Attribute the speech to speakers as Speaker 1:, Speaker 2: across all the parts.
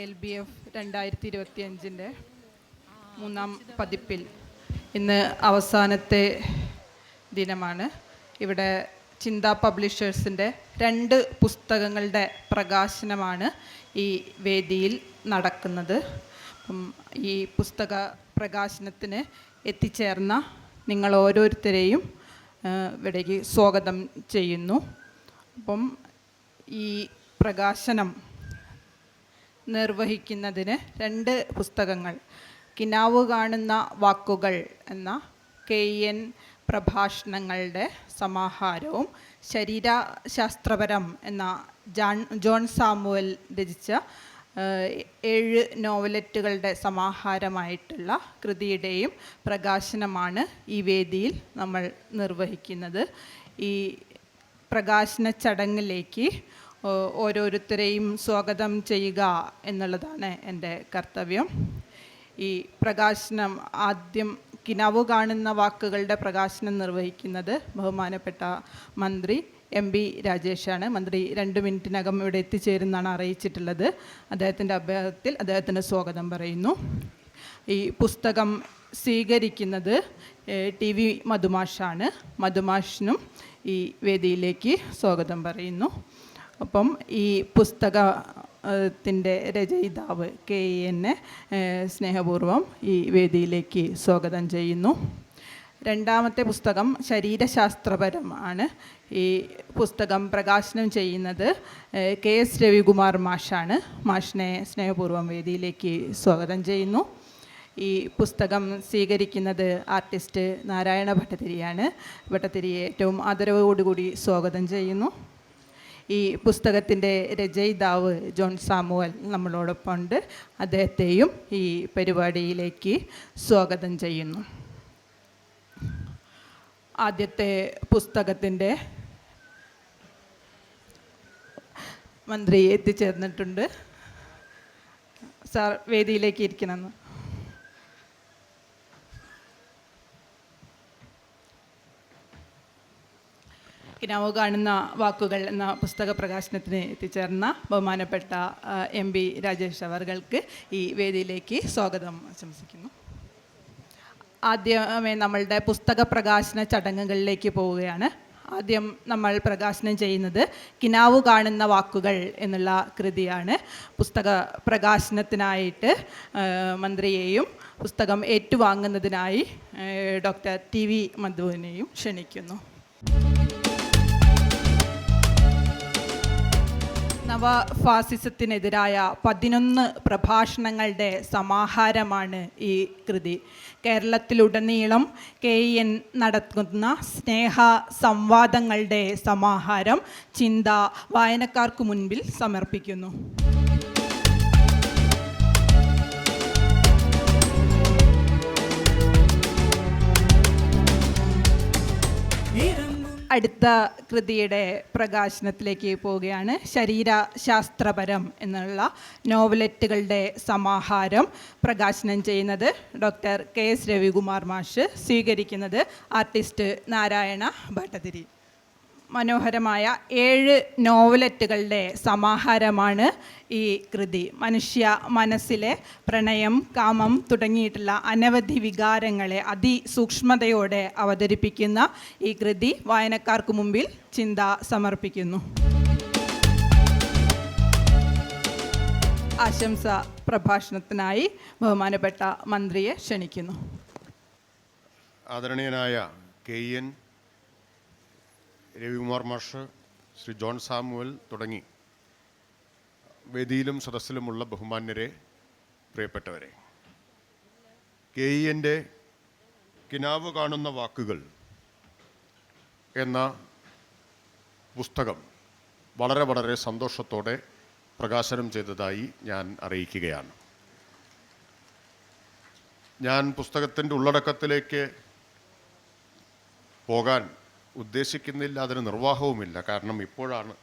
Speaker 1: L B F രണ്ടായിരത്തി ഇരുപത്തി അഞ്ചിന്റെ മൂന്നാം പതിപ്പിൽ ഇന്ന് അവസാനത്തെ ദിനമാണ്. ഇവിടെ ചിന്ത പബ്ലിഷേഴ്സിന്റെ രണ്ട് പുസ്തകങ്ങളുടെ പ്രകാശനമാണ് ഈ വേദിയിൽ നടക്കുന്നത്. ഈ പുസ്തക പ്രകാശനത്തിന് എത്തിച്ചേർന്ന നിങ്ങൾ ഓരോരുത്തരെയും ഇവിടേക്ക് സ്വാഗതം ചെയ്യുന്നു. അപ്പം ഈ പ്രകാശനം നിർവഹിക്കുന്നതിന് രണ്ട് പുസ്തകങ്ങൾ. കിനാവ് കാണുന്ന വാക്കുകൾ എന്ന കെ എൻ പ്രഭാഷണങ്ങളുടെ സമാഹാരവും ശരീരശാസ്ത്രപരം എന്ന ജാൺ ജോൺ സാമുവൽ രചിച്ച ഏഴ് നോവലറ്റുകളുടെ സമാഹാരമായിട്ടുള്ള കൃതിയുടെയും പ്രകാശനമാണ് ഈ വേദിയിൽ നമ്മൾ നിർവഹിക്കുന്നത്. ഈ പ്രകാശന ചടങ്ങിലേക്ക് ഓരോരുത്തരെയും സ്വാഗതം ചെയ്യുക എന്നുള്ളതാണ് എന്റെ കർത്തവ്യം. ഈ പ്രകാശനം ആദ്യം കിനാവ് കാണുന്ന വാക്കുകളുടെ പ്രകാശനം നിർവഹിക്കുന്നത് ബഹുമാനപ്പെട്ട മന്ത്രി എം ബി രാജേഷാണ്. മന്ത്രി രണ്ട് മിനിറ്റിനകം ഇവിടെ എത്തിച്ചേരുന്നാണ് അറിയിച്ചിട്ടുള്ളത്. അദ്ദേഹത്തിന്റെ അഭ്യാസത്തിൽ അദ്ദേഹത്തിന് സ്വാഗതം പറയുന്നു. ഈ പുസ്തകം സ്വീകരിക്കുന്നത് ടി വി മധുമാഷാണ്. മധുമാഷിനും ഈ വേദിയിലേക്ക് സ്വാഗതം പറയുന്നു. അപ്പം ഈ പുസ്തക ത്തിന്റെ രചയിതാവ് കെ എന്നെ സ്നേഹപൂർവം ഈ വേദിയിലേക്ക് സ്വാഗതം ചെയ്യുന്നു. രണ്ടാമത്തെ പുസ്തകം ശരീരശാസ്ത്രപരമാണ് ഈ പുസ്തകം പ്രകാശനം ചെയ്യുന്നത് കെ എസ് രവികുമാർ മാഷാണ്. മാഷിനെ സ്നേഹപൂർവം വേദിയിലേക്ക് സ്വാഗതം ചെയ്യുന്നു. ഈ പുസ്തകം സ്വീകരിക്കുന്നത് ആർട്ടിസ്റ്റ് നാരായണ ഭട്ടതിരിയാണ്. ഭട്ടതിരിയെ ഏറ്റവും ആദരവോടുകൂടി സ്വാഗതം ചെയ്യുന്നു. ഈ പുസ്തകത്തിന്റെ രചയിതാവ് ജോൺ സാമുവൽ നമ്മളോടൊപ്പം ഉണ്ട് അദ്ദേഹത്തെയും ഈ പരിപാടിയിലേക്ക് സ്വാഗതം ചെയ്യുന്നു. ആദ്യത്തെ പുസ്തകത്തിന്റെ മന്ത്രി എത്തിച്ചേർന്നിട്ടുണ്ട്. സാർ വേദിയിലേക്ക് ഇരിക്കണമെന്ന്. കിനാവ് കാണുന്ന വാക്കുകൾ എന്ന പുസ്തക പ്രകാശനത്തിന് എത്തിച്ചേർന്ന ബഹുമാനപ്പെട്ട എം പി രാജേഷ് അവർക്ക് ഈ വേദിയിലേക്ക് സ്വാഗതം ആശംസിക്കുന്നു. ആദ്യമേ നമ്മളുടെ പുസ്തക പ്രകാശന ചടങ്ങുകളിലേക്ക് പോവുകയാണ്. ആദ്യം നമ്മൾ പ്രകാശനം ചെയ്യുന്നത് കിനാവ് കാണുന്ന വാക്കുകൾ എന്നുള്ള കൃതിയാണ്. പുസ്തക പ്രകാശനത്തിനായിട്ട് മന്ത്രിയെയും പുസ്തകം ഏറ്റുവാങ്ങുന്നതിനായി ഡോക്ടർ ടി വി മധുവിനെയും ക്ഷണിക്കുന്നു. നവഫാസിസത്തിനെതിരായ പതിനൊന്ന് പ്രഭാഷണങ്ങളുടെ സമാഹാരമാണ് ഈ കൃതി. കേരളത്തിലുടനീളം കെ എൻ നടത്തുന്ന സ്നേഹ സംവാദങ്ങളുടെ സമാഹാരം ചിന്ത വായനക്കാർക്ക് മുൻപിൽ സമർപ്പിക്കുന്നു. അടുത്ത കൃതിയുടെ പ്രകാശനത്തിലേക്ക് പോവുകയാണ് ശരീരശാസ്ത്രപരം എന്നുള്ള നോവലറ്റുകളുടെ സമാഹാരം പ്രകാശനം ചെയ്യുന്നത് ഡോക്ടർ കെ എസ് രവികുമാർ മാഷ് സ്വീകരിക്കുന്നത് ആർട്ടിസ്റ്റ് നാരായണ ഭട്ടതിരി. മനോഹരമായ ഏഴ് നോവലറ്റുകളുടെ സമാഹാരമാണ് ഈ കൃതി. മനുഷ്യ മനസ്സിലെ പ്രണയം കാമം തുടങ്ങിയിട്ടുള്ള അനവധി വികാരങ്ങളെ അതിസൂക്ഷ്മതയോടെ അവതരിപ്പിക്കുന്ന ഈ കൃതി വായനക്കാർക്ക് മുമ്പിൽ ചിന്ത സമർപ്പിക്കുന്നു. ആശംസ പ്രഭാഷണത്തിനായി ബഹുമാനപ്പെട്ട മന്ത്രിയെ ക്ഷണിക്കുന്നു.
Speaker 2: ആദരണീയനായ കെ എൻ രവികുമാർ മാഷ് ശ്രീ ജോൺ സാമുവൽ തുടങ്ങി. വേദിയിലും സദസ്സിലുമുള്ള ബഹുമാന്യരെ പ്രിയപ്പെട്ടവരെ. കെ ഇ എന്റെ കിനാവ് കാണുന്ന വാക്കുകൾ എന്ന പുസ്തകം വളരെ വളരെ സന്തോഷത്തോടെ പ്രകാശനം ചെയ്തതായി ഞാൻ അറിയിക്കുകയാണ്. ഞാൻ പുസ്തകത്തിന്റെ ഉള്ളടക്കത്തിലേക്ക് പോകാൻ ഉദ്ദേശിക്കുന്നില്ല അതിന് നിർവാഹവുമില്ല. കാരണം ഇപ്പോഴാണ്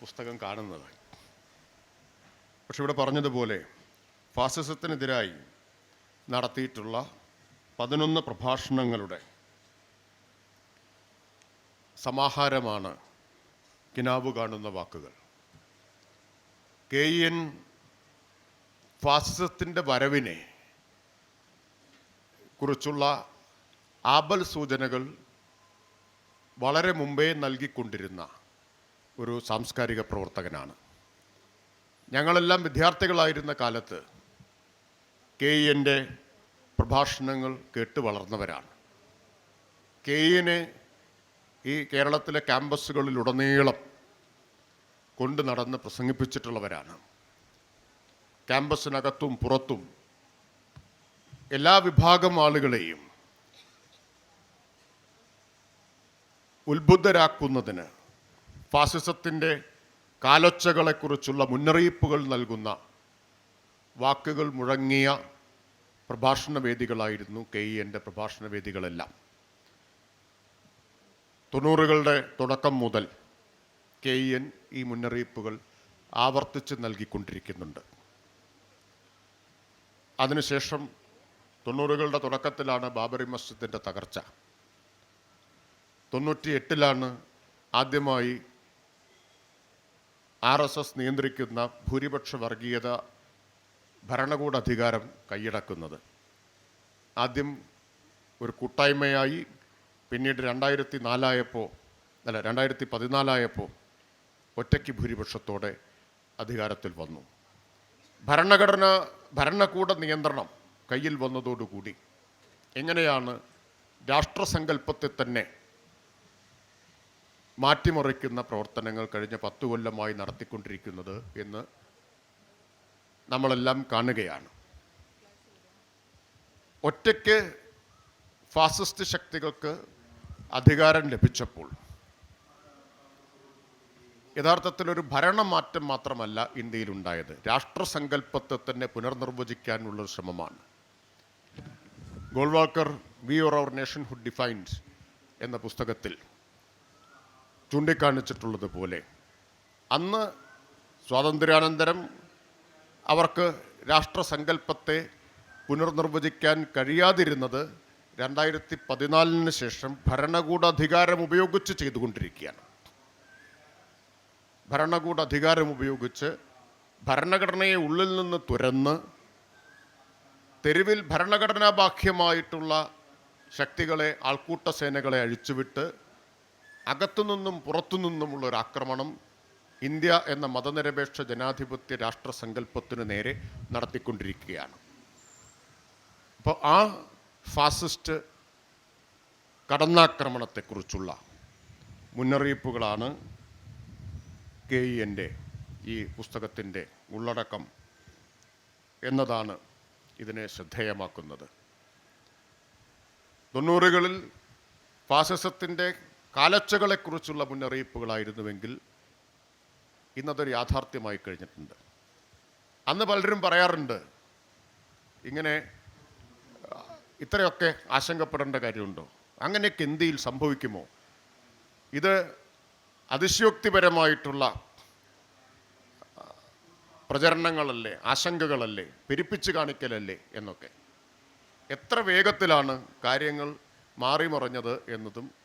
Speaker 2: പുസ്തകം കാണുന്നത്. പക്ഷെ ഇവിടെ പറഞ്ഞതുപോലെ ഫാസിസത്തിനെതിരായി നടത്തിയിട്ടുള്ള പതിനൊന്ന് പ്രഭാഷണങ്ങളുടെ സമാഹാരമാണ് കിനാവ് കാണുന്ന വാക്കുകൾ. കെ എൻ ഫാസിസത്തിന്റെ വരവിനെ കുറിച്ചുള്ള ആപൽ സൂചനകൾ വളരെ മുമ്പേ നൽകിക്കൊണ്ടിരുന്ന ഒരു സാംസ്കാരിക പ്രവർത്തകനാണ്. ഞങ്ങളെല്ലാം വിദ്യാർത്ഥികളായിരുന്ന കാലത്ത് കെ എന്റെ പ്രഭാഷണങ്ങൾ കേട്ട് വളർന്നവരാണ്. കെ ഇനെ ഈ കേരളത്തിലെ ക്യാമ്പസുകളിലുടനീളം കൊണ്ടു നടന്ന് പ്രസംഗിപ്പിച്ചിട്ടുള്ളവരാണ്. ക്യാമ്പസിനകത്തും പുറത്തും എല്ലാ വിഭാഗം ആളുകളെയും ഉത്ബുദ്ധരാക്കുന്നതിന് ഫാസിസത്തിന്റെ കാലൊച്ചകളെക്കുറിച്ചുള്ള മുന്നറിയിപ്പുകൾ നൽകുന്ന വാക്കുകൾ മുഴങ്ങിയ പ്രഭാഷണ വേദികളായിരുന്നു കെ ഇ എന്റെ പ്രഭാഷണ വേദികളെല്ലാം തൊണ്ണൂറുകളുടെ തുടക്കം മുതൽ കെ ഇ എൻ ഈ മുന്നറിയിപ്പുകൾ ആവർത്തിച്ച് നൽകിക്കൊണ്ടിരിക്കുന്നുണ്ട്. അതിനുശേഷം തൊണ്ണൂറുകളുടെ തുടക്കത്തിലാണ് ബാബറി മസ്ജിദിന്റെ തകർച്ച. തൊണ്ണൂറ്റി എട്ടിലാണ് ആദ്യമായി ആർ എസ് എസ് നിയന്ത്രിക്കുന്ന ഭൂരിപക്ഷ വർഗീയത ഭരണകൂട അധികാരം കൈയടക്കുന്നത്. ആദ്യം ഒരു കൂട്ടായ്മയായി പിന്നീട് രണ്ടായിരത്തി നാലായപ്പോൾ അല്ല രണ്ടായിരത്തി പതിനാലായപ്പോൾ ഒറ്റയ്ക്ക് ഭൂരിപക്ഷത്തോടെ അധികാരത്തിൽ വന്നു. ഭരണഘടന ഭരണകൂട നിയന്ത്രണം കയ്യിൽ വന്നതോടുകൂടി എങ്ങനെയാണ് രാഷ്ട്രസങ്കല്പത്തെ തന്നെ മാറ്റിമറിക്കുന്ന പ്രവർത്തനങ്ങൾ കഴിഞ്ഞ പത്തു കൊല്ലമായി നടത്തിക്കൊണ്ടിരിക്കുന്നത് എന്ന് നമ്മളെല്ലാം കാണുകയാണ്. ഒറ്റയ്ക്ക് ഫാസിസ്റ്റ് ശക്തികൾക്ക് അധികാരം ലഭിച്ചപ്പോൾ യഥാർത്ഥത്തിൽ ഒരു ഭരണമാറ്റം മാത്രമല്ല ഇന്ത്യയിലുണ്ടായത്. രാഷ്ട്രസങ്കല്പത്തെ തന്നെ പുനർനിർവചിക്കാനുള്ള ശ്രമമാണ്. Golwalkar we or our nationhood defined എന്ന പുസ്തകത്തിൽ ചൂണ്ടിക്കാണിച്ചിട്ടുള്ളത് പോലെ അന്ന് സ്വാതന്ത്ര്യാനന്തരം അവർക്ക് രാഷ്ട്രസങ്കല്പത്തെ പുനർനിർവചിക്കാൻ കഴിയാതിരുന്നത് രണ്ടായിരത്തി പതിനാലിന് ശേഷം ഭരണകൂട അധികാരം ഉപയോഗിച്ച് ചെയ്തുകൊണ്ടിരിക്കുകയാണ്. ഭരണകൂട അധികാരം ഉപയോഗിച്ച് ഭരണഘടനയെ ഉള്ളിൽ നിന്ന് തുരന്ന് തെരുവിൽ ഭരണഘടനാ ബാഹ്യമായിട്ടുള്ള ശക്തികളെ ആൾക്കൂട്ട സേനകളെ അഴിച്ചുവിട്ട് അകത്തുനിന്നും പുറത്തുനിന്നുമുള്ള ഒരു ആക്രമണം ഇന്ത്യ എന്ന മതനിരപേക്ഷ ജനാധിപത്യ രാഷ്ട്രസങ്കല്പത്തിനു നേരെ നടത്തിക്കൊണ്ടിരിക്കുകയാണ്. അപ്പോൾ ആ ഫാസിസ്റ്റ് കടന്നാക്രമണത്തെക്കുറിച്ചുള്ള മുന്നറിയിപ്പുകളാണ് കെ ഇ എന്റെ ഈ പുസ്തകത്തിന്റെ ഉള്ളടക്കം എന്നതാണ് ഇതിനെ ശ്രദ്ധേയമാക്കുന്നത്. തൊണ്ണൂറുകളിൽ ഫാസിസത്തിന്റെ കാലച്ചകളെക്കുറിച്ചുള്ള മുന്നറിയിപ്പുകളായിരുന്നുവെങ്കിൽ ഇന്നതൊരു യാഥാർത്ഥ്യമായി കഴിഞ്ഞിട്ടുണ്ട്. അന്ന് പലരും പറയാറുണ്ട് ഇങ്ങനെ ഇത്രയൊക്കെ ആശങ്കപ്പെടേണ്ട കാര്യമുണ്ടോ? അങ്ങനെയൊക്കെ ഇന്ത്യയിൽ സംഭവിക്കുമോ? ഇത് അതിശയോക്തിപരമായിട്ടുള്ള പ്രചരണങ്ങളല്ലേ ആശങ്കകളല്ലേ പെരുപ്പിച്ച് കാണിക്കലല്ലേ എന്നൊക്കെ. എത്ര വേഗത്തിലാണ് കാര്യങ്ങൾ മാറിമറിഞ്ഞത് എന്നതും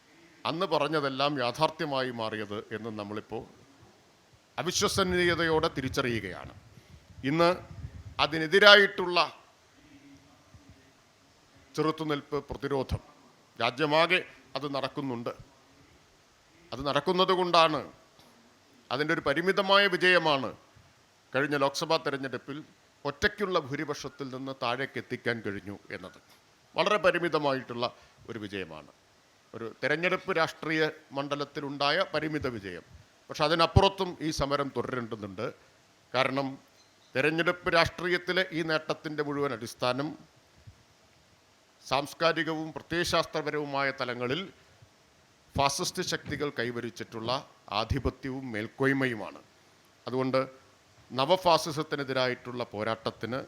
Speaker 2: അന്ന് പറഞ്ഞതെല്ലാം യാഥാർത്ഥ്യമായി മാറിയത് എന്ന് നമ്മളിപ്പോൾ അവിശ്വസനീയതയോടെ തിരിച്ചറിയുകയാണ്. ഇന്ന് അതിനെതിരായിട്ടുള്ള ചെറുത്തുനിൽപ്പ് പ്രതിരോധം രാജ്യമാകെ അത് നടക്കുന്നുണ്ട്. അത് നടക്കുന്നത് കൊണ്ടാണ് അതിന്റെ ഒരു പരിമിതമായ വിജയമാണ് കഴിഞ്ഞ ലോക്സഭാ തെരഞ്ഞെടുപ്പിൽ ഒറ്റയ്ക്കുള്ള ഭൂരിപക്ഷത്തിൽ നിന്ന് താഴേക്ക് എത്തിക്കാൻ കഴിഞ്ഞു എന്നത്. വളരെ പരിമിതമായിട്ടുള്ള ഒരു വിജയമാണ്. ഒരു തെരഞ്ഞെടുപ്പ് രാഷ്ട്രീയ മണ്ഡലത്തിലുണ്ടായ പരിമിത വിജയം. പക്ഷെ അതിനപ്പുറത്തും ഈ സമരം തുടരേണ്ടതുണ്ട്. കാരണം തെരഞ്ഞെടുപ്പ് രാഷ്ട്രീയത്തിലെ ഈ നേട്ടത്തിന്റെ മുഴുവൻ അടിസ്ഥാനം സാംസ്കാരികവും പ്രത്യയശാസ്ത്രപരവുമായ തലങ്ങളിൽ ഫാസിസ്റ്റ് ശക്തികൾ കൈവരിച്ചിട്ടുള്ള ആധിപത്യവും മേൽക്കോയ്മയുമാണ്. അതുകൊണ്ട് നവഫാസിസത്തിനെതിരായിട്ടുള്ള പോരാട്ടത്തിന്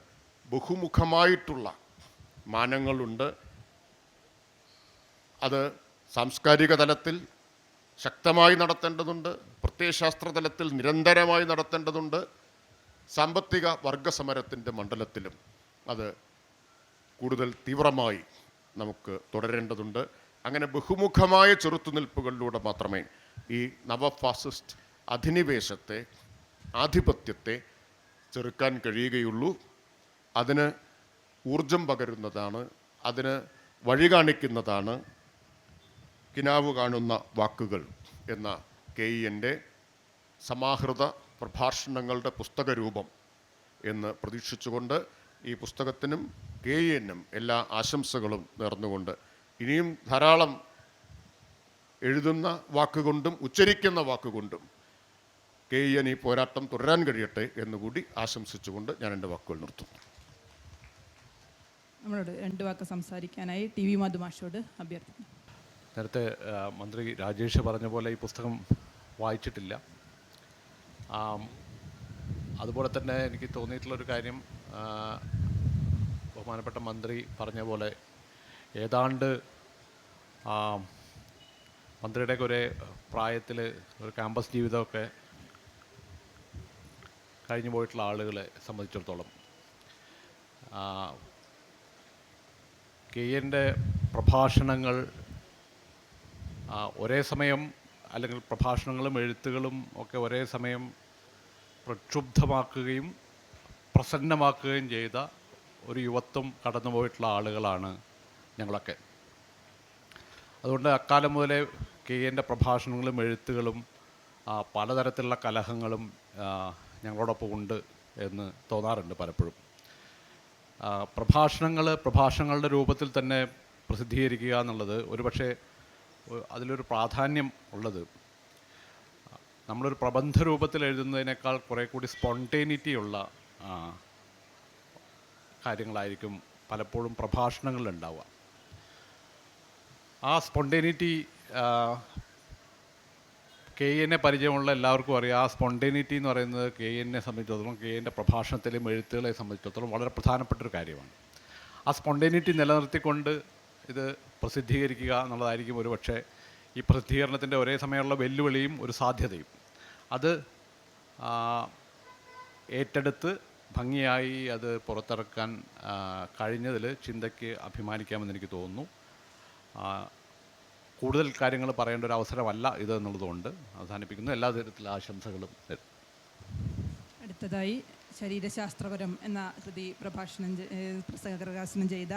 Speaker 2: ബഹുമുഖമായിട്ടുള്ള മാനങ്ങളുണ്ട്. അത് സാംസ്കാരിക തലത്തിൽ ശക്തമായി നടത്തേണ്ടതുണ്ട് പ്രത്യയശാസ്ത്ര തലത്തിൽ നിരന്തരമായി നടത്തേണ്ടതുണ്ട് സാമ്പത്തിക വർഗസമരത്തിന്റെ മണ്ഡലത്തിലും അത് കൂടുതൽ തീവ്രമായി നമുക്ക് തുടരേണ്ടതുണ്ട്. അങ്ങനെ ബഹുമുഖമായ ചെറുത്തുനിൽപ്പുകളിലൂടെ മാത്രമേ ഈ നവഫാസിസ്റ്റ് അധിനിവേശത്തെ ആധിപത്യത്തെ ചെറുക്കാൻ കഴിയുകയുള്ളൂ. അതിന് ഊർജം പകരുന്നതാണ് അതിന് വഴി കാണിക്കുന്നതാണ് കിനാവ് കാണുന്ന വാക്കുകൾ എന്ന കെ എന്റെ സമാഹൃത പ്രഭാഷണങ്ങളുടെ പുസ്തക രൂപം എന്ന് പ്രതീക്ഷിച്ചുകൊണ്ട് ഈ പുസ്തകത്തിനും കെ എന്നും എല്ലാ ആശംസകളും നേർന്നുകൊണ്ട് ഇനിയും ധാരാളം എഴുതുന്ന വാക്കുകൊണ്ടും ഉച്ചരിക്കുന്ന വാക്കുകൊണ്ടും കെ എൻ ഈ പോരാട്ടം തുടരാൻ കഴിയട്ടെ എന്നുകൂടി ആശംസിച്ചുകൊണ്ട് ഞാൻ എന്റെ വാക്കുകൾ നിർത്തുന്നു.
Speaker 1: നമ്മളോട് രണ്ട് വാക്ക് സംസാരിക്കാനായി ടി വി മധുമാഷോട് അഭ്യർത്ഥിക്കുന്നു.
Speaker 3: നേരത്തെ മന്ത്രി രാജേഷ് പറഞ്ഞ പോലെ ഈ പുസ്തകം വായിച്ചിട്ടില്ല. അതുപോലെ തന്നെ എനിക്ക് തോന്നിയിട്ടുള്ളൊരു കാര്യം ബഹുമാനപ്പെട്ട മന്ത്രി പറഞ്ഞ പോലെ ഏതാണ്ട് മന്ത്രിയുടെയൊക്കെ ഒരേ പ്രായത്തിൽ ഒരു ക്യാമ്പസ് ജീവിതമൊക്കെ കഴിഞ്ഞു പോയിട്ടുള്ള ആളുകളെ സംബന്ധിച്ചിടത്തോളം കെ എന്റെ പ്രഭാഷണങ്ങൾ ഒരേ സമയം അല്ലെങ്കിൽ പ്രഭാഷണങ്ങളും എഴുത്തുകളും ഒക്കെ ഒരേ സമയം പ്രക്ഷുബ്ധമാക്കുകയും പ്രസന്നമാക്കുകയും ചെയ്ത ഒരു യുവത്വം കടന്നുപോയിട്ടുള്ള ആളുകളാണ് ഞങ്ങളൊക്കെ. അതുകൊണ്ട് അക്കാലം മുതലേ കെ എന്റെ പ്രഭാഷണങ്ങളും എഴുത്തുകളും പലതരത്തിലുള്ള കലഹങ്ങളും ഞങ്ങളോടൊപ്പം ഉണ്ട് എന്ന് തോന്നാറുണ്ട് പലപ്പോഴും. പ്രഭാഷണങ്ങൾ പ്രഭാഷണങ്ങളുടെ രൂപത്തിൽ തന്നെ പ്രസിദ്ധീകരിക്കുക എന്നുള്ളത് ഒരുപക്ഷെ അതിലൊരു പ്രാധാന്യം ഉള്ളത്. നമ്മളൊരു പ്രബന്ധ രൂപത്തിൽ എഴുതുന്നതിനേക്കാൾ കുറേ കൂടി സ്പോണ്ടേനിറ്റി ഉള്ള കാര്യങ്ങളായിരിക്കും പലപ്പോഴും പ്രഭാഷണങ്ങളിൽ ഉണ്ടാവുക. ആ സ്പോണ്ടേനിറ്റി കെ എന്നെ പരിചയമുള്ള എല്ലാവർക്കും അറിയാം. ആ സ്പോണ്ടേനിറ്റി എന്ന് പറയുന്നത് കെ എന്നെ സംബന്ധിച്ചിടത്തോളം കെ എന്റെ പ്രഭാഷണത്തിലെയും എഴുത്തുകളെ സംബന്ധിച്ചിടത്തോളം വളരെ പ്രധാനപ്പെട്ട ഒരു കാര്യമാണ്. ആ സ്പോണ്ടേനിറ്റി നിലനിർത്തിക്കൊണ്ട് ഇത് പ്രസിദ്ധീകരിക്കുക എന്നുള്ളതായിരിക്കും ഒരു പക്ഷേ ഈ പ്രസിദ്ധീകരണത്തിന്റെ ഒരേ സമയമുള്ള വെല്ലുവിളിയും ഒരു സാധ്യതയും. അത് ഏറ്റെടുത്ത് ഭംഗിയായി അത് പുറത്തിറക്കാൻ കഴിഞ്ഞതിൽ ചിന്തയ്ക്ക് അഭിമാനിക്കാമെന്ന് എനിക്ക് തോന്നുന്നു. കൂടുതൽ കാര്യങ്ങൾ പറയേണ്ട ഒരു അവസരമല്ല ഇത് എന്നുള്ളതുകൊണ്ട് അവസാനിപ്പിക്കുന്നു. എല്ലാ തരത്തിലുള്ള ആശംസകളും
Speaker 1: അടുത്തതായി ശരീരശാസ്ത്രപരം എന്ന കൃതി പ്രഭാഷണം പ്രകാശനം ചെയ്ത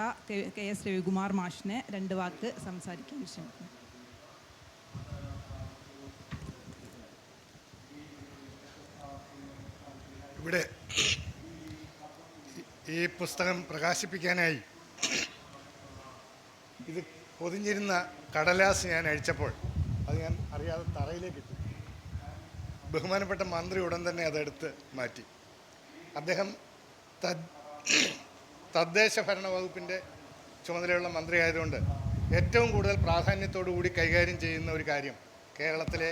Speaker 1: കെ എസ് രവികുമാർ മാഷിനെ രണ്ട് വാക്ക് സംസാരിക്കാൻ ശ്രമിക്കുന്നു.
Speaker 4: ഇവിടെ ഈ പുസ്തകം പ്രകാശിപ്പിക്കാനായി ഇത് പൊതിഞ്ഞിരുന്ന കടലാസ് ഞാൻ അഴിച്ചപ്പോൾ അത് ഞാൻ അറിയാതെ തറയിലേക്ക് ഇട്ടു. ബഹുമാനപ്പെട്ട മന്ത്രി ഉടൻ തന്നെ അതെടുത്ത് മാറ്റി. അദ്ദേഹം തദ്ദേശ ഭരണ വകുപ്പിന്റെ ചുമതലയുള്ള മന്ത്രി ആയതുകൊണ്ട് ഏറ്റവും കൂടുതൽ പ്രാധാന്യത്തോടു കൂടി കൈകാര്യം ചെയ്യുന്ന ഒരു കാര്യം കേരളത്തിലെ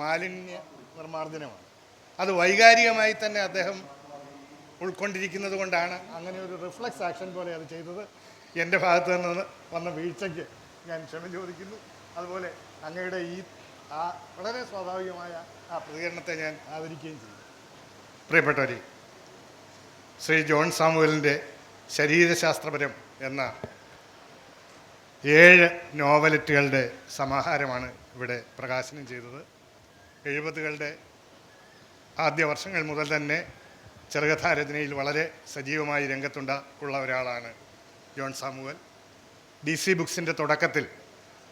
Speaker 4: മാലിന്യ നിർമ്മാർജനമാണ് അത് വൈകാരികമായി തന്നെ അദ്ദേഹം ഉൾക്കൊണ്ടിരിക്കുന്നത് കൊണ്ടാണ് അങ്ങനെ ഒരു റിഫ്ലക്സ് ആക്ഷൻ പോലെ അത് ചെയ്തത്. എന്റെ ഭാഗത്ത് നിന്ന് വന്ന വീഴ്ചയ്ക്ക് ഞാൻ ക്ഷമ ചോദിക്കുന്നു. അതുപോലെ അങ്ങയുടെ ഈ ആ വളരെ സ്വാഭാവികമായ ആ പ്രതികരണത്തെ ഞാൻ ആദരിക്കുകയും ചെയ്തു പ്രിയപ്പെട്ടവരെ ശ്രീ ജോൺ സാമുവലിന്റെ ശരീരശാസ്ത്രപരം എന്ന ഏഴ് നോവലറ്റുകളുടെ സമാഹാരമാണ് ഇവിടെ പ്രകാശനം ചെയ്തത്. എഴുപതുകളുടെ ആദ്യ വർഷങ്ങൾ മുതൽ തന്നെ ചെറുകഥാരചനയിൽ വളരെ സജീവമായി രംഗത്തുണ്ട ഉള്ള ഒരാളാണ് ജോൺ സാമുവൽ. ഡി സി ബുക്സിന്റെ തുടക്കത്തിൽ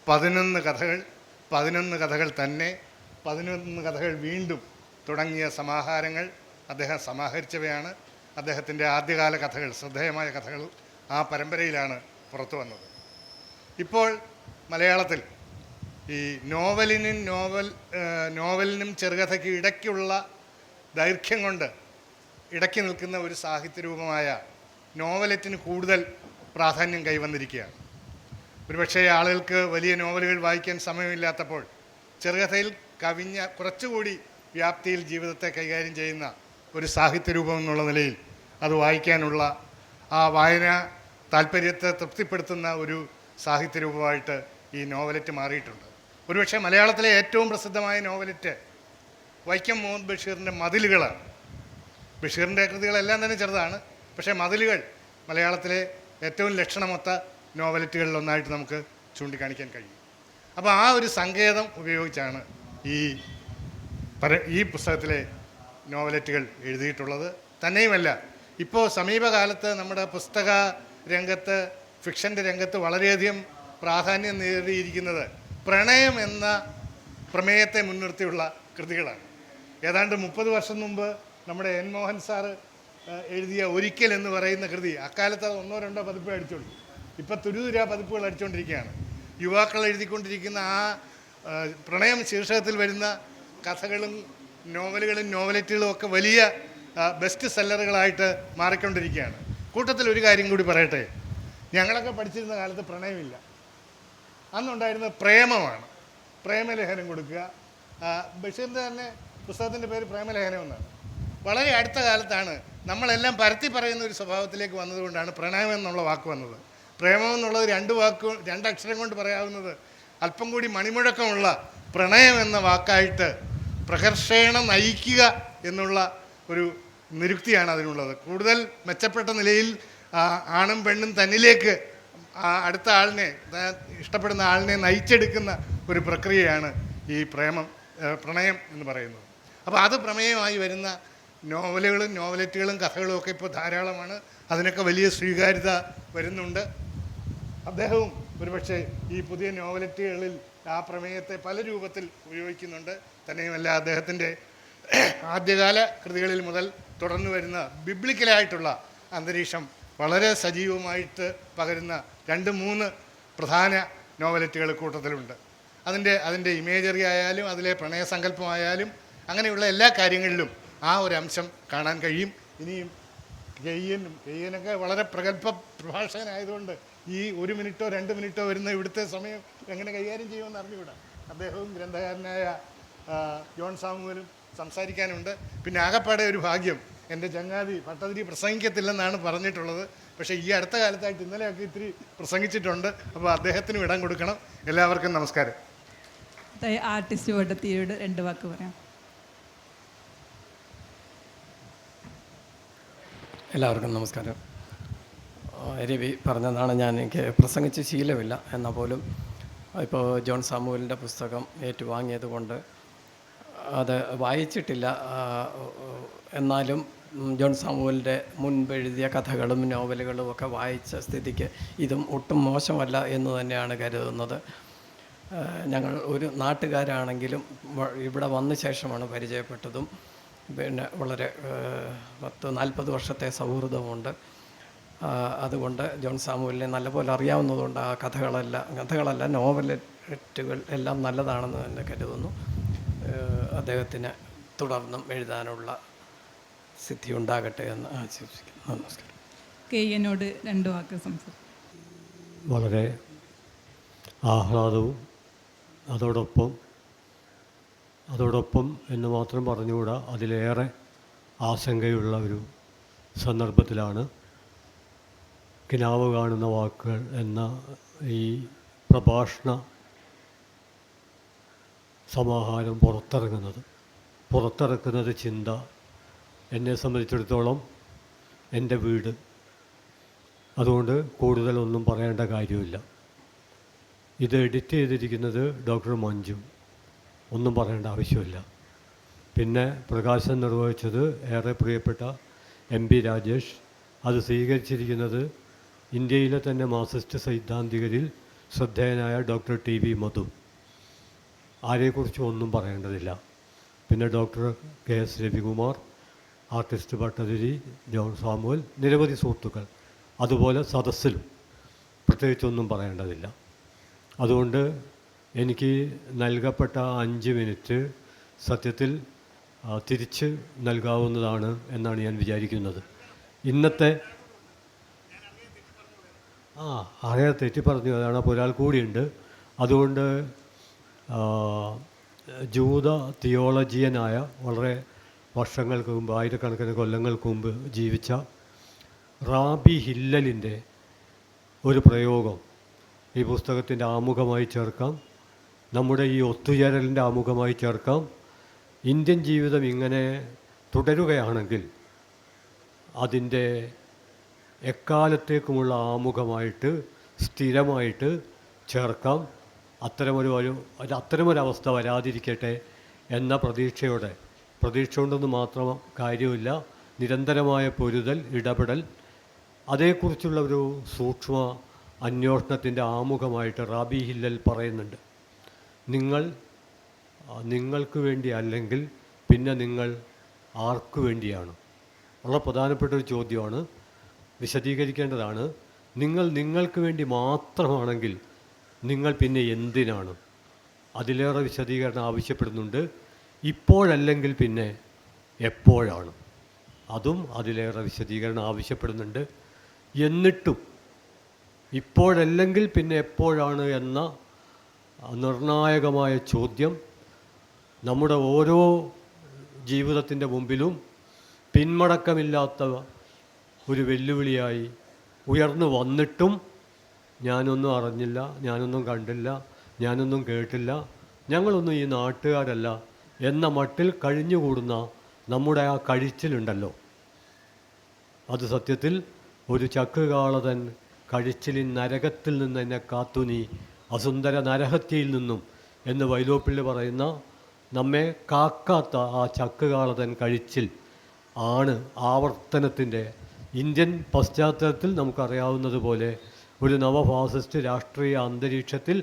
Speaker 4: പതിനൊന്ന് കഥകൾ പതിനൊന്ന് കഥകൾ തന്നെ പതിനൊന്ന് കഥകൾ വീണ്ടും തുടങ്ങിയ സമാഹാരങ്ങൾ അദ്ദേഹം സമാഹരിച്ചവയാണ്. അദ്ദേഹത്തിന്റെ ആദ്യകാല കഥകൾ ശ്രദ്ധേയമായ കഥകൾ ആ പരമ്പരയിലാണ് പുറത്തു വന്നത്. ഇപ്പോൾ മലയാളത്തിൽ ഈ നോവലിനും നോവൽ നോവലിനും ചെറുകഥയ്ക്ക് ഇടയ്ക്കുള്ള ദൈർഘ്യം കൊണ്ട് ഇടയ്ക്ക് നിൽക്കുന്ന ഒരു സാഹിത്യരൂപമായ നോവലറ്റിന് കൂടുതൽ പ്രാധാന്യം കൈവന്നിരിക്കുകയാണ്. ഒരുപക്ഷെ ആളുകൾക്ക് വലിയ നോവലുകൾ വായിക്കാൻ സമയമില്ലാത്തപ്പോൾ ചെറുകഥയിൽ കവിഞ്ഞ കുറച്ചുകൂടി വ്യാപ്തിയിൽ ജീവിതത്തെ കൈകാര്യം ചെയ്യുന്ന ഒരു സാഹിത്യരൂപം എന്നുള്ള നിലയിൽ അത് വായിക്കാനുള്ള ആ വായന താല്പര്യത്തെ തൃപ്തിപ്പെടുത്തുന്ന ഒരു സാഹിത്യരൂപമായിട്ട് ഈ നോവലറ്റ് മാറിയിട്ടുണ്ട്. ഒരുപക്ഷെ മലയാളത്തിലെ ഏറ്റവും പ്രസിദ്ധമായ നോവലറ്റ് വൈക്കം മുഹമ്മദ് ബഷീറിന്റെ മതിലുകളാണ്. ബഷീറിന്റെ കൃതികളെല്ലാം തന്നെ ചെറുതാണ്. പക്ഷേ മതിലുകൾ മലയാളത്തിലെ ഏറ്റവും ലക്ഷണമൊത്ത നോവലറ്റുകളിൽ ഒന്നായിട്ട് നമുക്ക് ചൂണ്ടിക്കാണിക്കാൻ കഴിയും. അപ്പോൾ ആ ഒരു സങ്കേതം ഉപയോഗിച്ചാണ് ഈ ഈ പുസ്തകത്തിലെ നോവലറ്റുകൾ എഴുതിയിട്ടുള്ളത്. തന്നെയുമല്ല ഇപ്പോൾ സമീപകാലത്ത് നമ്മുടെ പുസ്തക രംഗത്ത് ഫിക്ഷന്റെ രംഗത്ത് വളരെയധികം പ്രാധാന്യം നേടിയിരിക്കുന്നത് പ്രണയം എന്ന പ്രമേയത്തെ മുൻനിർത്തിയുള്ള കൃതികളാണ്. ഏതാണ്ട് മുപ്പത് വർഷം മുമ്പ് നമ്മുടെ എൻ മോഹൻ സാറ് എഴുതിയ ഒരിക്കൽ എന്ന് പറയുന്ന കൃതി അക്കാലത്ത് അത് ഒന്നോ രണ്ടോ പതിപ്പ് അടിച്ചോളൂ. ഇപ്പം തുരുതുരാ പതിപ്പുകൾ അടിച്ചുകൊണ്ടിരിക്കുകയാണ് യുവാക്കൾ എഴുതിക്കൊണ്ടിരിക്കുന്ന ആ, പ്രണയം ശീർഷകത്തിൽ വരുന്ന കഥകളും നോവലുകളും നോവലറ്റുകളും ഒക്കെ വലിയ ബെസ്റ്റ് സെല്ലറുകളായിട്ട് മാറിക്കൊണ്ടിരിക്കുകയാണ്. കൂട്ടത്തിൽ ഒരു കാര്യം കൂടി പറയട്ടെ. ഞങ്ങളൊക്കെ പഠിച്ചിരുന്ന കാലത്ത് പ്രണയമില്ല. അന്നുണ്ടായിരുന്ന പ്രേമമാണ്. പ്രേമലേഖനം കൊടുക്കുക. ബഷീറിന്റെ തന്നെ പുസ്തകത്തിന്റെ പേര് പ്രേമലേഖനം എന്നാണ്. വളരെ അടുത്ത കാലത്താണ് നമ്മളെല്ലാം പരത്തി പറയുന്ന ഒരു സ്വഭാവത്തിലേക്ക് വന്നതുകൊണ്ടാണ് പ്രണയം എന്നുള്ള വാക്ക് വന്നത്. പ്രേമം എന്നുള്ളത് രണ്ട് വാക്ക് രണ്ടക്ഷരം കൊണ്ട് പറയാവുന്നത് അല്പം കൂടി മണിമുഴക്കമുള്ള പ്രണയം എന്ന വാക്കായിട്ട് പ്രകർഷേണ നയിക്കുക എന്നുള്ള ഒരു നിരുക്തിയാണ് അതിനുള്ളത്. കൂടുതൽ മെച്ചപ്പെട്ട നിലയിൽ ആണും പെണ്ണും തന്നിലേക്ക് അടുത്ത ആളിനെ ഇഷ്ടപ്പെടുന്ന ആളിനെ നയിച്ചെടുക്കുന്ന ഒരു പ്രക്രിയയാണ് ഈ പ്രേമം പ്രണയം എന്ന് പറയുന്നത്. അപ്പോൾ അത് പ്രമേയമായി വരുന്ന നോവലുകളും നോവലറ്റുകളും കഥകളും ഒക്കെ ഇപ്പോൾ ധാരാളമാണ്. അതിനൊക്കെ വലിയ സ്വീകാര്യത വരുന്നുണ്ട്. അദ്ദേഹവും ഒരുപക്ഷെ ഈ പുതിയ നോവലറ്റുകളിൽ ആ പ്രമേയത്തെ പല രൂപത്തിൽ ഉപയോഗിക്കുന്നുണ്ട്. തന്നെയുമല്ല അദ്ദേഹത്തിന്റെ ആദ്യകാല കൃതികളിൽ മുതൽ തുടർന്നു വരുന്ന ബിബ്ലിക്കലായിട്ടുള്ള അന്തരീക്ഷം വളരെ സജീവമായിട്ട് പകരുന്ന രണ്ട് മൂന്ന് പ്രധാന നോവലറ്റുകൾ കൂട്ടത്തിലുണ്ട്. അതിന്റെ അതിന്റെ ഇമേജറി ആയാലും അതിലെ പ്രണയസങ്കല്പമായാലും അങ്ങനെയുള്ള എല്ലാ കാര്യങ്ങളിലും ആ ഒരു അംശം കാണാൻ കഴിയും. ഇനിയും കെയ്യനും കെയ്യനൊക്കെ വളരെ പ്രഗത്ഭ പ്രഭാഷകനായതുകൊണ്ട് ഈ ഒരു മിനിറ്റോ രണ്ട് മിനിറ്റോ വരുന്ന ഇവിടുത്തെ സമയം എങ്ങനെ കൈകാര്യം ചെയ്യുമെന്ന് അറിഞ്ഞുകൂടാ. അദ്ദേഹവും ഗ്രന്ഥകാരനായ ജോൺ സാമുവലും സംസാരിക്കാനുണ്ട്. പിന്നെ ആകപ്പാടെ ഒരു ഭാഗ്യം. എന്റെ ചങ്ങാതി ഭട്ടതിരി പ്രസംഗിക്കത്തില്ലെന്നാണ് പറഞ്ഞിട്ടുള്ളത്. പക്ഷേ ഈ അടുത്ത കാലത്തായിട്ട് ഇന്നലെയൊക്കെ ഇത്തിരി പ്രസംഗിച്ചിട്ടുണ്ട്. അപ്പോൾ അദ്ദേഹത്തിനും ഇടം കൊടുക്കണം. എല്ലാവർക്കും നമസ്കാരം.
Speaker 5: ആർട്ടിസ്റ്റ് വട്ടത്തിയോട് രണ്ട് വാക്ക് പറയാം.
Speaker 6: എല്ലാവർക്കും നമസ്കാരം. രവി പറഞ്ഞതാണ് ഞാൻ എനിക്ക് പ്രസംഗിച്ച് ശീലമില്ല. എന്നാൽ പോലും ഇപ്പോൾ ജോൺ സാമുവലിന്റെ പുസ്തകം ഏറ്റുവാങ്ങിയത് കൊണ്ട് അത് വായിച്ചിട്ടില്ല. എന്നാലും ജോൺ സാമുവലിന്റെ മുൻപ് എഴുതിയ കഥകളും നോവലുകളും ഒക്കെ വായിച്ച സ്ഥിതിക്ക് ഇതും ഒട്ടും മോശമല്ല എന്ന് തന്നെയാണ് കരുതുന്നത്. ഞങ്ങൾ ഒരു നാട്ടുകാരാണെങ്കിലും ഇവിടെ വന്ന ശേഷമാണ് പരിചയപ്പെട്ടതും. പിന്നെ വളരെ പത്ത് നാൽപ്പത് വർഷത്തെ സൗഹൃദമുണ്ട്. അതുകൊണ്ട് ജോൺ സാമുവലിനെ നല്ലപോലെ അറിയാവുന്നതുകൊണ്ട് ആ കഥകളല്ല കഥകളല്ല നോവലറ്റുകൾ എല്ലാം നല്ലതാണെന്ന് തന്നെ കരുതുന്നു. അദ്ദേഹത്തിന് തുടർന്നും എഴുതാനുള്ള സിദ്ധി ഉണ്ടാകട്ടെ എന്ന് ആശംസിക്കുന്നു. നമസ്കാരം.
Speaker 5: കെ എന്നോട് രണ്ട് വാക്ക് സംസാരിക്കും.
Speaker 7: വളരെ ആഹ്ലാദവും അതോടൊപ്പം അതോടൊപ്പം എന്ന് മാത്രം പറഞ്ഞുകൂടാ അതിലേറെ ആശങ്കയുള്ള ഒരു സന്ദർഭത്തിലാണ് കിനാവ് കാണുന്ന വാക്കുകൾ എന്ന ഈ പ്രഭാഷണ സമാഹാരം പുറത്തിറങ്ങുന്നത്. പുറത്തിറക്കുന്നത് ചിന്ത. എന്നെ സംബന്ധിച്ചിടത്തോളം എന്റെ വീട്. അതുകൊണ്ട് കൂടുതലൊന്നും പറയേണ്ട കാര്യമില്ല. ഇത് എഡിറ്റ് ചെയ്തിരിക്കുന്നത് ഡോക്ടർ മഞ്ജു. ഒന്നും പറയേണ്ട ആവശ്യമില്ല. പിന്നെ പ്രകാശനം നിർവഹിച്ചത് ഏറെ പ്രിയപ്പെട്ട എം പി രാജേഷ്. അത് സ്വീകരിച്ചിരിക്കുന്നത് ഇന്ത്യയിലെ തന്നെ മാർസിസ്റ്റ് സൈദ്ധാന്തികരിൽ ശ്രദ്ധേയനായ ഡോക്ടർ ടി വി മധു. ആരെക്കുറിച്ച് ഒന്നും പറയേണ്ടതില്ല. പിന്നെ doctor K S Ravikumar artist Bhattathiri John Samuel നിരവധി സുഹൃത്തുക്കൾ. അതുപോലെ സദസ്സിലും പ്രത്യേകിച്ചൊന്നും പറയേണ്ടതില്ല. അതുകൊണ്ട് എനിക്ക് നൽകപ്പെട്ട അഞ്ച് മിനിറ്റ് സത്യത്തിൽ തിരിച്ച് നൽകാവുന്നതാണ് എന്നാണ് ഞാൻ വിചാരിക്കുന്നത്. ഇന്നത്തെ ആ അറിയാതെ തെറ്റി പറഞ്ഞു അതാണ് അപ്പോൾ ഒരാൾ കൂടിയുണ്ട്. അതുകൊണ്ട് ജൂത തിയോളജിയനായ വളരെ വർഷങ്ങൾക്ക് മുമ്പ് ആയിരക്കണക്കിന് കൊല്ലങ്ങൾക്ക് മുമ്പ് ജീവിച്ച റാബി ഹില്ലലിന്റെ ഒരു പ്രയോഗം ഈ പുസ്തകത്തിന്റെ ആമുഖമായി ചേർക്കാം. നമ്മുടെ ഈ ഒത്തുചേരലിന്റെ ആമുഖമായി ചേർക്കാം. ഇന്ത്യൻ ജീവിതം ഇങ്ങനെ തുടരുകയാണെങ്കിൽ അതിന്റെ എക്കാലത്തേക്കുമുള്ള ആമുഖമായിട്ട് സ്ഥിരമായിട്ട് ചേർക്കാം. അത്തരമൊരു ഒരു അത്തരമൊരവസ്ഥ വരാതിരിക്കട്ടെ എന്ന പ്രതീക്ഷയോടെ. പ്രതീക്ഷ കൊണ്ടൊന്നും മാത്രം കാര്യമില്ല. നിരന്തരമായ പൊരുതൽ ഇടപെടൽ. അതേക്കുറിച്ചുള്ള ഒരു സൂക്ഷ്മ അന്വേഷണത്തിന്റെ ആമുഖമായിട്ട് റാബി ഹില്ലൽ പറയുന്നുണ്ട്. നിങ്ങൾ നിങ്ങൾക്ക് വേണ്ടി അല്ലെങ്കിൽ പിന്നെ നിങ്ങൾ ആർക്കു വേണ്ടിയാണ്? ഉള്ള പ്രധാനപ്പെട്ട ഒരു ചോദ്യമാണ് വിശദീകരിക്കേണ്ടതാണ്. നിങ്ങൾ നിങ്ങൾക്ക് വേണ്ടി മാത്രമാണെങ്കിൽ നിങ്ങൾ പിന്നെ എന്തിനാണ്? അതിലേറെ വിശദീകരണം ആവശ്യപ്പെടുന്നുണ്ട്. ഇപ്പോഴല്ലെങ്കിൽ പിന്നെ എപ്പോഴാണ്? അതും അതിലേറെ വിശദീകരണം ആവശ്യപ്പെടുന്നുണ്ട്. എന്നിട്ടും ഇപ്പോഴല്ലെങ്കിൽ പിന്നെ എപ്പോഴാണ് എന്ന നിർണായകമായ ചോദ്യം നമ്മുടെ ഓരോ ജീവിതത്തിന്റെ മുമ്പിലും പിന്മടക്കമില്ലാത്ത ഒരു വെല്ലുവിളിയായി ഉയർന്നു വന്നിട്ടും ഞാനൊന്നും അറിഞ്ഞില്ല ഞാനൊന്നും കണ്ടില്ല ഞാനൊന്നും കേട്ടില്ല ഞങ്ങളൊന്നും ഈ നാട്ടുകാരല്ല എന്ന മട്ടിൽ കഴിഞ്ഞുകൂടുന്ന നമ്മുടെ ആ കഴിച്ചിലുണ്ടല്ലോ. അത് സത്യത്തിൽ ഒരു ചക്കുകാളതൻ കഴിച്ചിലിൻ നരകത്തിൽ നിന്ന് എന്നെ കാത്തുനി അസുന്ദര നരഹത്യയിൽ നിന്നും എന്ന് വൈലോപ്പിള്ളി പറയുന്ന നമ്മെ കാക്കാത്ത ആ ചക്കുകാളതൻ കഴിച്ചിൽ ആണ് ആവർത്തനത്തിന്റെ ഇന്ത്യൻ പശ്ചാത്തലത്തിൽ നമുക്കറിയാവുന്നതുപോലെ ഒരു നവഫാസിസ്റ്റ് രാഷ്ട്രീയ അന്തരീക്ഷത്തിൽ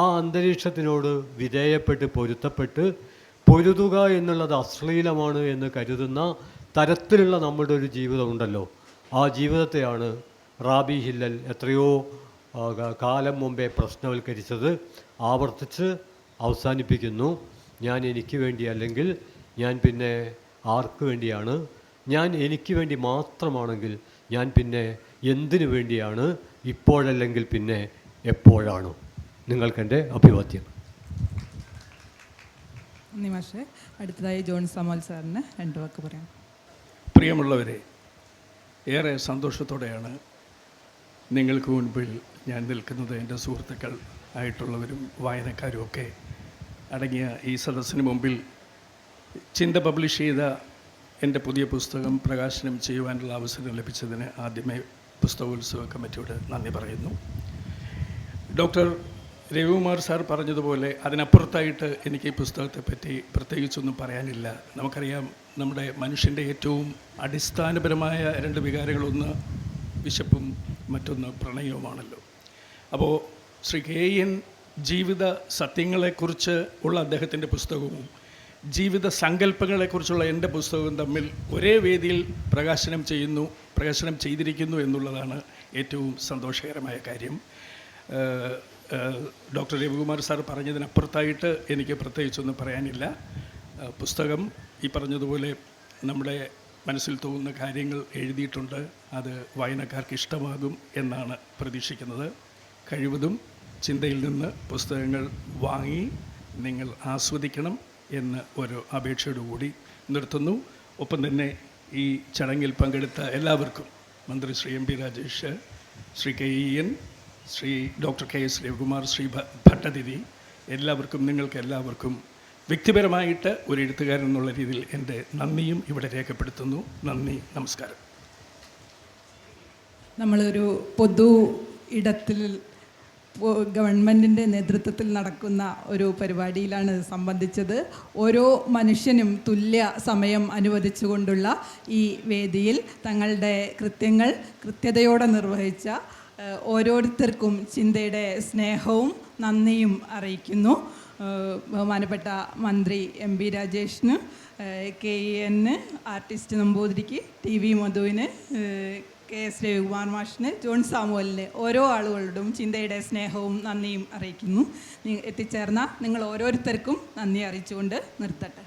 Speaker 7: ആ അന്തരീക്ഷത്തിനോട് വിധേയപ്പെട്ട് പൊരുത്തപ്പെട്ട് പൊരുതുക എന്നുള്ളത് അശ്ലീലമാണ് എന്ന് കരുതുന്ന തരത്തിലുള്ള നമ്മുടെ ഒരു ജീവിതമുണ്ടല്ലോ. ആ ജീവിതത്തെയാണ് റാബി ഹില്ലൽ എത്രയോ കാലം മുമ്പേ പ്രശ്നവൽക്കരിച്ചത് ആവർത്തിച്ച് അവസാനിപ്പിക്കുന്നു. ഞാൻ എനിക്ക് വേണ്ടി അല്ലെങ്കിൽ ഞാൻ പിന്നെ ആർക്ക് വേണ്ടിയാണ് ഞാൻ എനിക്ക് വേണ്ടി മാത്രമാണെങ്കിൽ ഞാൻ പിന്നെ എന്തിനു വേണ്ടിയാണ് ഇപ്പോഴല്ലെങ്കിൽ പിന്നെ എപ്പോഴാണ്? നിങ്ങൾക്കെന്റെ അഭിവാദ്യം.
Speaker 1: അടുത്തതായി ജോൺ സമോൽ സാറിന് രണ്ട് വാക്ക് പറയാം.
Speaker 8: പ്രിയമുള്ളവരെ ഏറെ സന്തോഷത്തോടെയാണ് നിങ്ങൾക്ക് മുൻപിൽ ഞാൻ നിൽക്കുന്നത്. എന്റെ സുഹൃത്തുക്കൾ ആയിട്ടുള്ളവരും വായനക്കാരും ഒക്കെ അടങ്ങിയ ഈ സദസ്സിന് മുമ്പിൽ ചിന്ത പബ്ലിഷ് ചെയ്ത എന്റെ പുതിയ പുസ്തകം പ്രകാശനം ചെയ്യുവാനുള്ള അവസരം ലഭിച്ചതിന് ആദ്യമേ പുസ്തകോത്സവ കമ്മിറ്റിയോട് നന്ദി പറയുന്നു. ഡോക്ടർ രവികുമാർ സാർ പറഞ്ഞതുപോലെ അതിനപ്പുറത്തായിട്ട് എനിക്ക് ഈ പുസ്തകത്തെപ്പറ്റി പ്രത്യേകിച്ചൊന്നും പറയാനില്ല. നമുക്കറിയാം നമ്മുടെ മനുഷ്യന്റെ ഏറ്റവും അടിസ്ഥാനപരമായ രണ്ട് വികാരങ്ങളൊന്ന് വിശപ്പും മറ്റൊന്ന് പ്രണയവുമാണല്ലോ. അപ്പോൾ ശ്രീ കെ എൻ ജീവിത സത്യങ്ങളെക്കുറിച്ച് ഉള്ള അദ്ദേഹത്തിന്റെ പുസ്തകവും ജീവിത സങ്കല്പങ്ങളെക്കുറിച്ചുള്ള എന്റെ പുസ്തകവും തമ്മിൽ ഒരേ വേദിയിൽ പ്രകാശനം ചെയ്യുന്നു പ്രകാശനം ചെയ്തിരിക്കുന്നു എന്നുള്ളതാണ് ഏറ്റവും സന്തോഷകരമായ കാര്യം. ഡോക്ടർ രവികുമാർ സാർ പറഞ്ഞതിനപ്പുറത്തായിട്ട് എനിക്ക് പ്രത്യേകിച്ചൊന്നും പറയാനില്ല. പുസ്തകം ഈ പറഞ്ഞതുപോലെ നമ്മുടെ മനസ്സിൽ തോന്നുന്ന കാര്യങ്ങൾ എഴുതിയിട്ടുണ്ട് അത് വായനക്കാർക്ക് ഇഷ്ടമാകും എന്നാണ് പ്രതീക്ഷിക്കുന്നത്. കഴിവതും ചിന്തയിൽ നിന്ന് പുസ്തകങ്ങൾ വാങ്ങി നിങ്ങൾ ആസ്വദിക്കണം. എന്ന് ഒരു അപേക്ഷയോടുകൂടി നിർത്തുന്നു. ഒപ്പം തന്നെ ഈ ചടങ്ങിൽ പങ്കെടുത്ത എല്ലാവർക്കും മന്ത്രി Shri M P Rajesh Shri K E N Shri doctor K S Ravikumar Shri Bhattathiri എല്ലാവർക്കും നിങ്ങൾക്ക് എല്ലാവർക്കും വ്യക്തിപരമായിട്ട് ഒരു എഴുത്തുകാരൻ എന്നുള്ള രീതിയിൽ എന്റെ നന്ദിയും ഇവിടെ രേഖപ്പെടുത്തുന്നു. നന്ദി നമസ്കാരം.
Speaker 1: നമ്മളൊരു പൊതു ഇടത്തിൽ ഗവൺമെന്റിന്റെ നേതൃത്വത്തിൽ നടക്കുന്ന ഒരു പരിപാടിയിലാണ് സംബന്ധിച്ചത്. ഓരോ മനുഷ്യനും തുല്യ സമയം അനുവദിച്ചുകൊണ്ടുള്ള ഈ വേദിയിൽ തങ്ങളുടെ കൃത്യങ്ങൾ കൃത്യതയോടെ നിർവഹിച്ച ഓരോരുത്തർക്കും ചിന്തയുടെ സ്നേഹവും നന്ദിയും അറിയിക്കുന്നു. ബഹുമാനപ്പെട്ട മന്ത്രി എം പി രാജേഷിന് കെ ഇ എന്ന് ആർട്ടിസ്റ്റ് നമ്പൂതിരിക്ക് ടി വി മധുവിന് കെ എസ് രവികുമാർ മാഷിന് ജോൺ സാമുവലിന് ഓരോ ആളുകളോടും ചിന്തയുടെ സ്നേഹവും നന്ദിയും അറിയിക്കുന്നു. എത്തിച്ചേർന്ന നിങ്ങൾ ഓരോരുത്തർക്കും നന്ദി അറിയിച്ചുകൊണ്ട് നിർത്തട്ടെ.